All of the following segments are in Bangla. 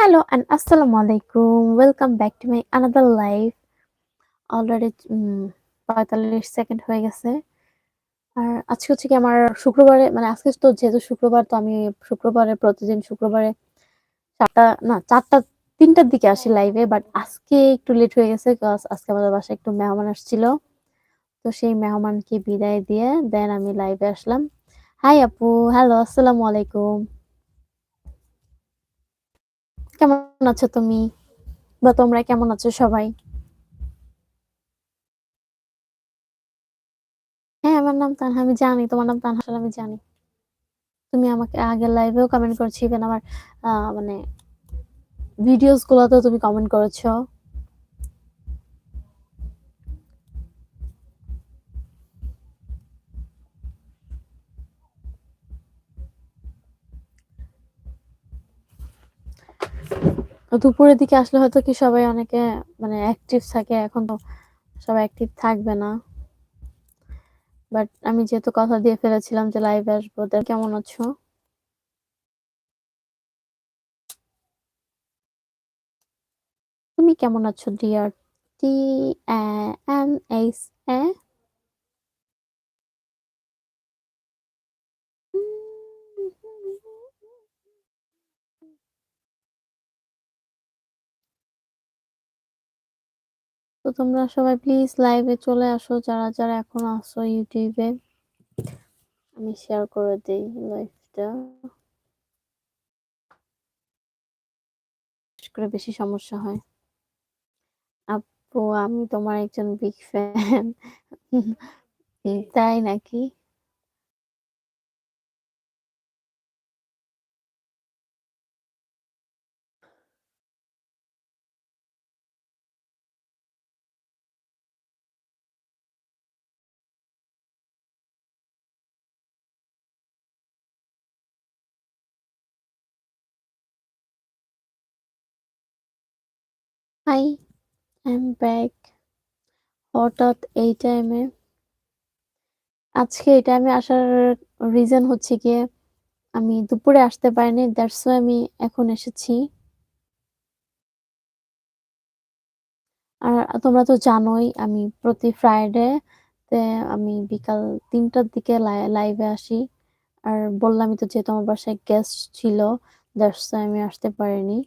Hello and Assalamu alaikum. Welcome back to my another live. Already ৪৫ second হয়ে গেছে। আর আজকে হচ্ছে কি আমার শুক্রবারে মানে আজকে তো যেহেতু শুক্রবার তো আমি শুক্রবারে প্রতিদিন শুক্রবারে ৭ টা না ৪ টা ৩ টার দিকে আসি লাইভে। বাট আজকে একটু লেট হয়ে গেছে। আজকে আমাদের বাসায় একটু মেহমান আসছিল। তো সেই মেহমানকে বিদায় দিয়ে দেন আমি লাইভে আসলাম। হাই আপু, হ্যালো আসসালামু আলাইকুম। কেমন আছো তুমি? বা তোমরা কেমন আছো সবাই? হ্যাঁ, আমার নাম তানহা। আমি জানি তোমার নাম তানহা আমি জানি। তুমি আমাকে আগের লাইভেও কমেন্ট করছি ইভেন আমার মানে ভিডিওস গুলোতেও তুমি কমেন্ট করেছ। দুপুরের দিকে আসলে হয়তো কি সবাই অনেকে মানে অ্যাক্টিভ থাকে। এখন তো সবাই অ্যাক্টিভ থাকবে না। বাট আমি যেহেতু কথা দিয়ে ফেলেছিলাম যে লাইভ আসব। কেমন আছো? তুমি কেমন আছো dear? T N H A তোমরা সবাই প্লিজ লাইভে চলে আসো যারা, যারা এখন আসো ইউটিউবে আমি শেয়ার করে দিই লাইভটা। করে বেশি সমস্যা হয়। আপু আমি তোমার একজন বিগ ফ্যান। তাই নাকি? Hi, I am back. হঠাৎ এই টাইমে? আজকে এই টাইমে আসার রিজন হচ্ছে গিয়ে আমি দুপুরে আসতে পারিনি। দ্যাটস আমি এখন এসেছি। আর তোমরা তো জানোই আমি প্রতি ফ্রাইডে তে আমি বিকাল তিনটার দিকে লাই লাইভে আসি। আর বললামই তো যেহেতু আমার বাসায় গেস্ট ছিল, দ্যাটস আমি আসতে পারিনি।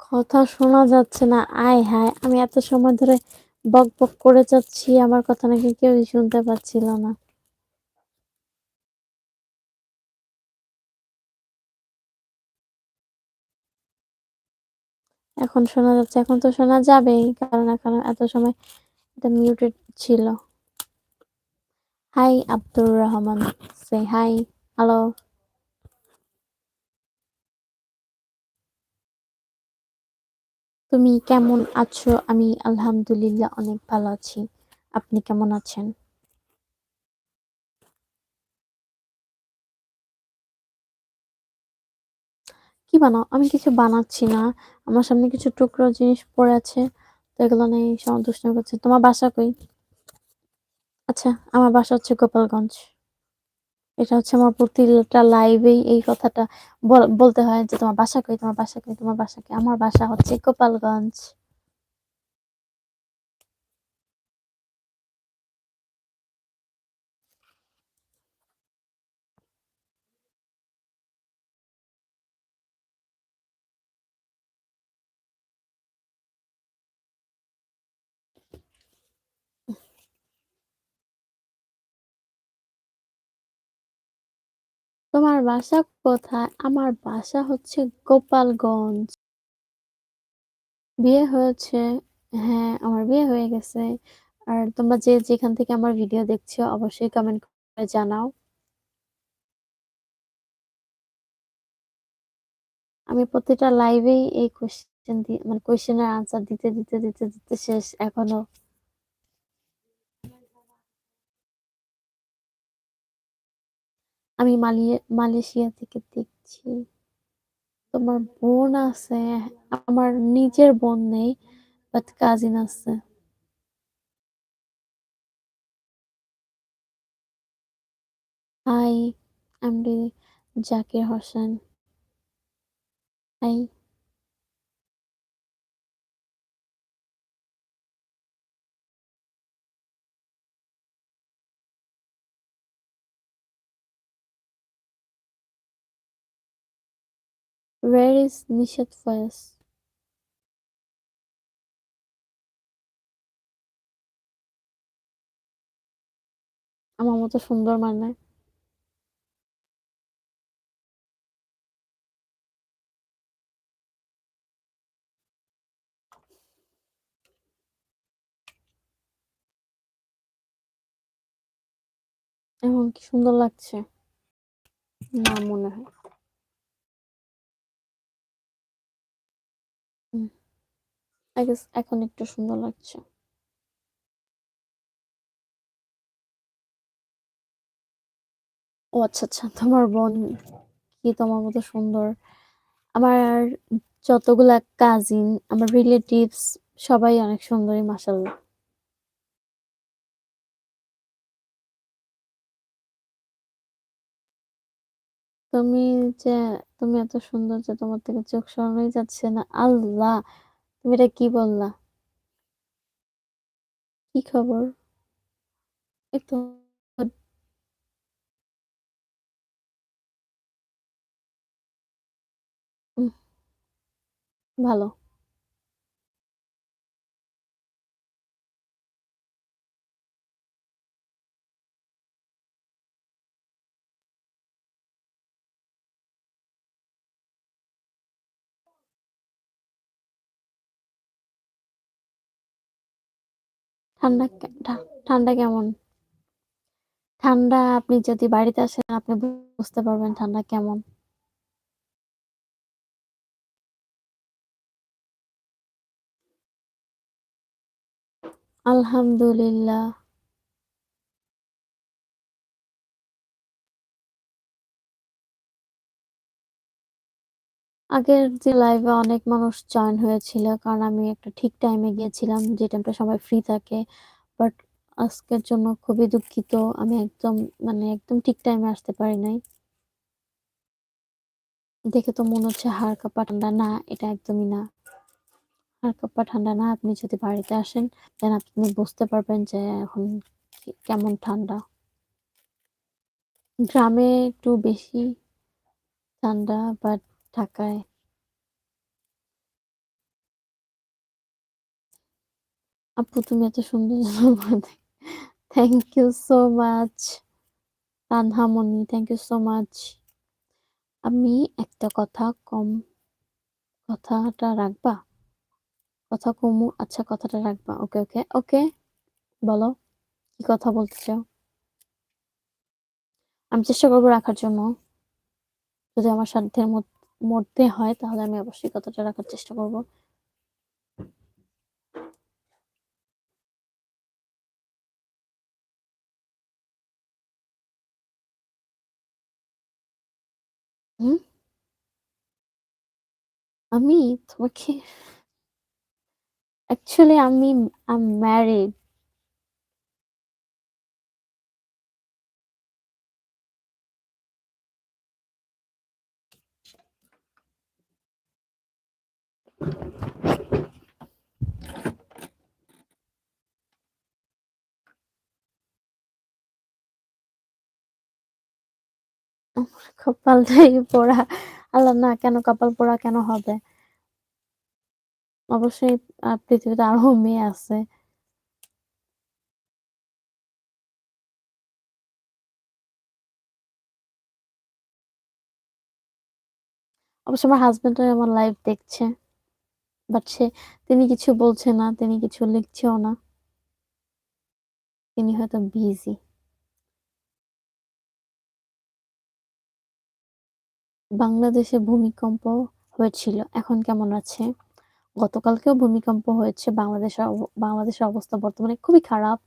কথা শোনা যাচ্ছে না। আয় হায়! আমি এত সময় ধরে বক বক করে যাচ্ছি, আমার কথা নাকি কেউই শুনতে পাচ্ছিল না। এখন শোনা যাচ্ছে। এখন তো শোনা যাবেই। কারণ এখন এত সময় এটা মিউটেড ছিল। হাই আব্দুর রহমান। সে হাই। হ্যালো। তুমি কেমন আছো? আমি আলহামদুলিল্লাহ অনেক ভালো আছি। আপনি কেমন আছেন? কি বানাও? আমি কিছু বানাচ্ছি না। আমার সামনে কিছু টুকরো জিনিস পড়ে আছে। তো এগুলো নিয়ে সন্তুষ্ট করছি। তোমার বাসা কই? আচ্ছা, আমার বাসা হচ্ছে গোপালগঞ্জ। এটা হচ্ছে আমার প্রতিটা লাইভেই এই কথাটা বল বলতে হয় যে, "তোমার বাসা কই? তোমার বাসা কই? তোমার বাসা কই?" আমার বাসা হচ্ছে গোপালগঞ্জ। তোমার বাসা কোথায়? আমার বাসা হচ্ছে গোপালগঞ্জ। বিয়ে হয়েছে। হ্যাঁ, আমার বিয়ে হয়ে গেছে। আর তোমরা যে যেখান থেকে আমার ভিডিও দেখছ অবশ্যই কমেন্ট করে জানাও। আমি প্রতিটা লাইভেই এই কোয়েশ্চেন মানে কোয়েশ্চেনের আনসার দিতে, দিতে, দিতে, দিতে শেষ এখনও। আমি মালিয়ে মালয়েশিয়া থেকে দেখছি। তোমার বোন আছে? আমার নিজের বোন নেই, বাট কাজিন আছে। হাই, আমি Zakir Hossain. Hi. Where is Nishat Faiz? আমার মতো সুন্দর মানে? এখন কি সুন্দর লাগছে? না মনে হয়। এখন একটু সুন্দর লাগছে। ও আচ্ছা, আচ্ছা। তোমার বোন কি তোমার মতো সুন্দর? আমার যতগুলা কাজিন, আমার রিলেটিভস সবাই অনেক সুন্দরী মাশাআল্লাহ। তুমি যে তুমি এত সুন্দর যে তোমার থেকে চোখ সরানোই যাচ্ছে না। আল্লাহ! তুমি এটা কি বললা? কি খবর? তো ভালো। ঠান্ডা ঠান্ডা কেমন? ঠান্ডা আপনি যদি বাড়িতে আসেন আপনি বুঝতে পারবেন ঠান্ডা কেমন। আলহামদুলিল্লাহ। আগের যে লাইভে অনেক মানুষ জয়েন হয়েছিল। কারণ আমি একটা ঠিক টাইমে গিয়েছিলাম যে টাইমটা সবাই ফ্রি থাকে। বাট আজকের জন্য খুবই দুঃখিত। আমি একদম মানে একদম ঠিক টাইমে আসতে পারি নাই। দেখে তো মনে হচ্ছে হাড় কাঁপা ঠান্ডা। না, এটা একদমই না। হাড় কাঁপা ঠান্ডা না। আপনি যদি বাড়িতে আসেন দেন আপনি বুঝতে পারবেন যে এখন কেমন ঠান্ডা। গ্রামে একটু বেশি ঠান্ডা বাট থাকায়। আপু, তুমি এত সুন্দর thank you so much Tanhamoni thank you so much আমি একটা কথা কম, কথাটা রাখবা? কথা কমু আচ্ছা কথাটা রাখবা। ওকে ওকে ওকে বলো, কি কথা বলতে চাও? আমি চেষ্টা করব রাখার জন্য। যদি আমার সাধ্যের মধ্যে হয় তাহলে আমি অবশ্যই কথাটা রাখার চেষ্টা করব। আমি তোমাকে অ্যাকচুয়ালি আমি আই ম্যারিড কপালটাই পোড়া। আল্লাহ না, কেন কপাল পোড়া কেন হবে? অবশ্যই পৃথিবীতে আরও মেয়ে আছে। অবশ্য আমার হাজবেন্ডও আমার লাইভ দেখছে। বাট সে, তিনি কিছু বলছে না, তিনি কিছু লিখছেও না। তিনি হয়তো বিজি বাংলাদেশে ভূমিকম্প হয়েছিল। এখন কেমন আছে? গতকালকেও ভূমিকম্প হয়েছে। বাংলাদেশের বাংলাদেশের অবস্থা বর্তমানে খুবই খারাপ।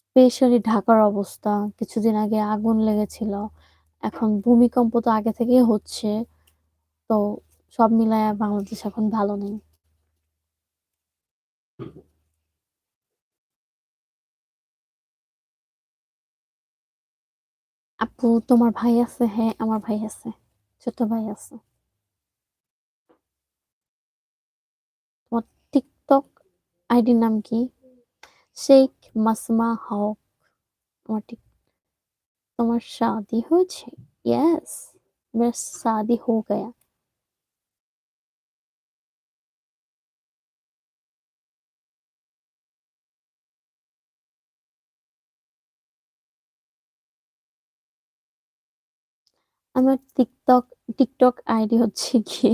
স্পেশালি ঢাকার অবস্থা। কিছুদিন আগে আগুন লেগেছিল। এখন ভূমিকম্প তো আগে থেকেই হচ্ছে। তো সব মিলায় বাংলাদেশ এখন ভালো নেই। আপু তোমার ভাই আছে হ্যাঁ আমার ভাই আছে ছোট ভাই আছে তোমার টিকটক আইডির নাম কি শেখ মাসমা হক তোমার ঠিক তোমার শাদি হয়েছে यस मेरा शादी हो गया আমার টিকটক টিকটক আইডি হচ্ছে গিয়ে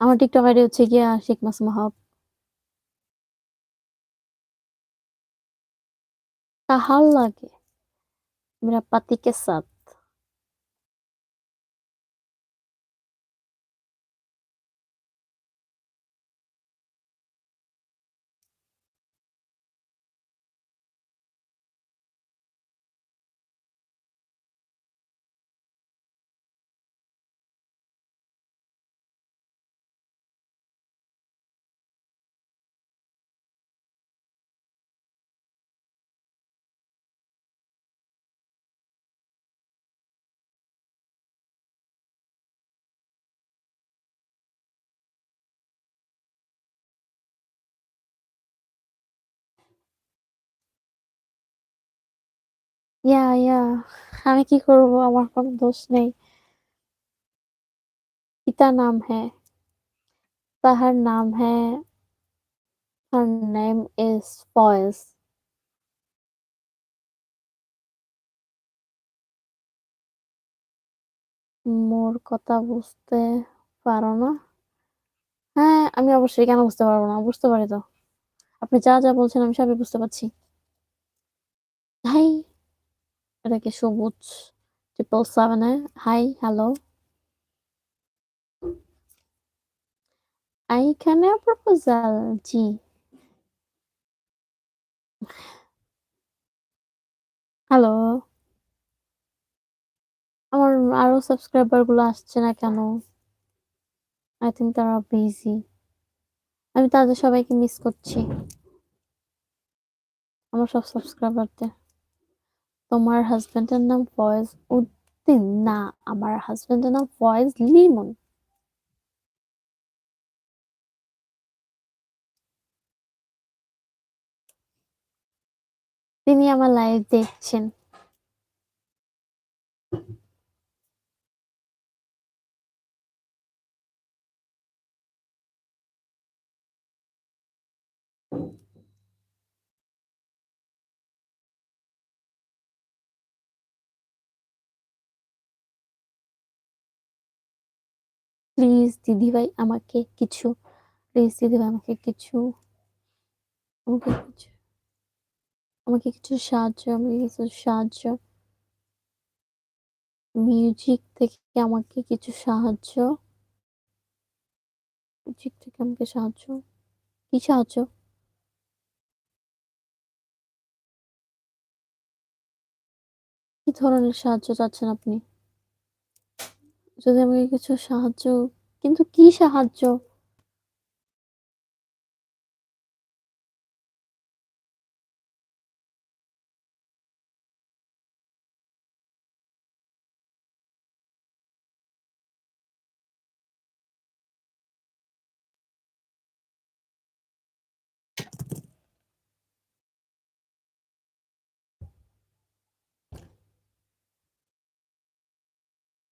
আমার টিকটক আইডি হচ্ছে গিয়ে আশিক মাসুম হক কাহাল লাগে? মেরা পাতিকে সাথ। ইয়া ইয়া আমি কি করব? আমার কোনো দোষ নেই। পিতা নাম है তাহার নাম है her name is ফয়েজ মোর কথা বুঝতে পারো না? হ্যাঁ আমি অবশ্যই কেন বুঝতে পারব না? বুঝতে পারি তো। আপনি যা যা বলছেন, আমি সবই বুঝতে পারছি। হাই এটা কি সবুজ? ট্রিপল সেভেনে হাই হ্যালো এইখানে প্রপোজাল জি হ্যালো আমার আরও সাবস্ক্রাইবারগুলো আসছে না কেন? আই থিঙ্ক তারা বিজি আমি তাদের সবাইকে মিস করছি। আমার সব সাবস্ক্রাইবারদের তোমার হাজবেন্ডের নাম ফয়েজ উদ্দিন, না, আমার হাজবেন্ডের নাম ফয়েজ লিমন। তিনি আমার লাইভ দেখছেন। প্লিজ দিদিভাই, আমাকে কিছু। প্লিজ দিদিভাই, আমাকে কিছু। আমাকে কিছু। আমাকে কিছু সাহায্য, আমাকে কিছু সাহায্য। মিউজিক থেকে আমাকে কিছু সাহায্য। মিউজিক থেকে আমাকে সাহায্য। কি সাহায্য? কি ধরনের সাহায্য চাচ্ছেন আপনি? যদি আমাকে কিছু সাহায্য কিন্তু কি সাহায্য?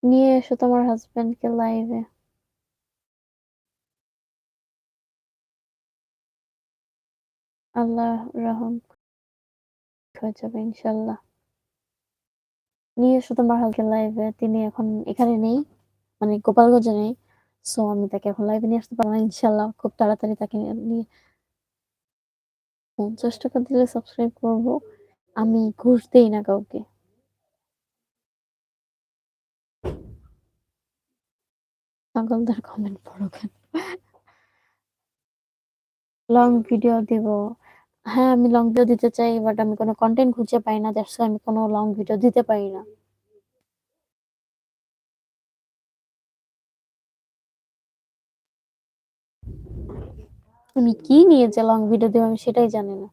নিয়ে এসো তোমার হাজবেন্ডকে লাইভে আল্লাহ রহম হয়ে যাবে ইনশাল্লাহ নিয়ে এসো তোমার হালকে লাইভে তিনি এখন এখানে নেই মানে গোপালগঞ্জে নেই। সো আমি তাকে এখন লাইভে নিয়ে আসতে পারব না ইনশাল্লাহ খুব তাড়াতাড়ি তাকে নিয়ে পঞ্চাশ টাকা দিলে সাবস্ক্রাইব করব। আমি ঘুষ দেই না কাউকে। পাগলদের কমেন্ট পড়ো কেন? লং ভিডিও দিব। হ্যাঁ আমি লং ভিডিও দিতে চাই বাট আমি কোনো কন্টেন্ট খুঁজে পাই না দ্যাটস আমি কোনো লং ভিডিও দিতে পারি না। আমি কি নিয়ে যে লং ভিডিও দেবো, আমি সেটাই জানি না।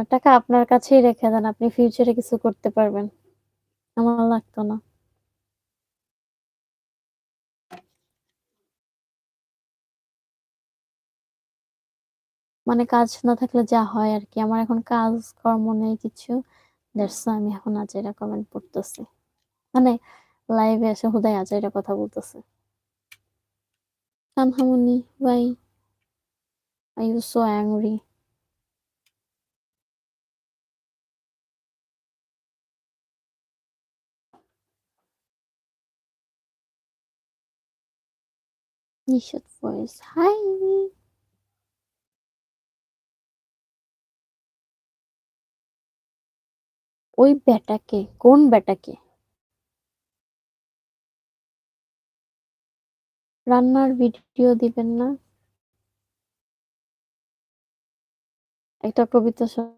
আপনার টাকা আপনার কাছেই রেখে দেন, আপনি ফিউচারে কিছু করতে পারবেন। আমার লাগতো না। মানে কাজ না থাকলে যা হয় আর কি, আমার এখন কাজ কর্ম নেই কিছু। আমি এখন আজ আজাইরা কমেন্ট পড়তেছি। মানে লাইভে এসে হুদাই আজাইরা কথা বলতেছে। কানহামুনি ভাই I you so angry Nishad voice hi ওই বেটাকে কোন বেটাকে রান্নার ভিডিও দিবেন না? একটা কবিতা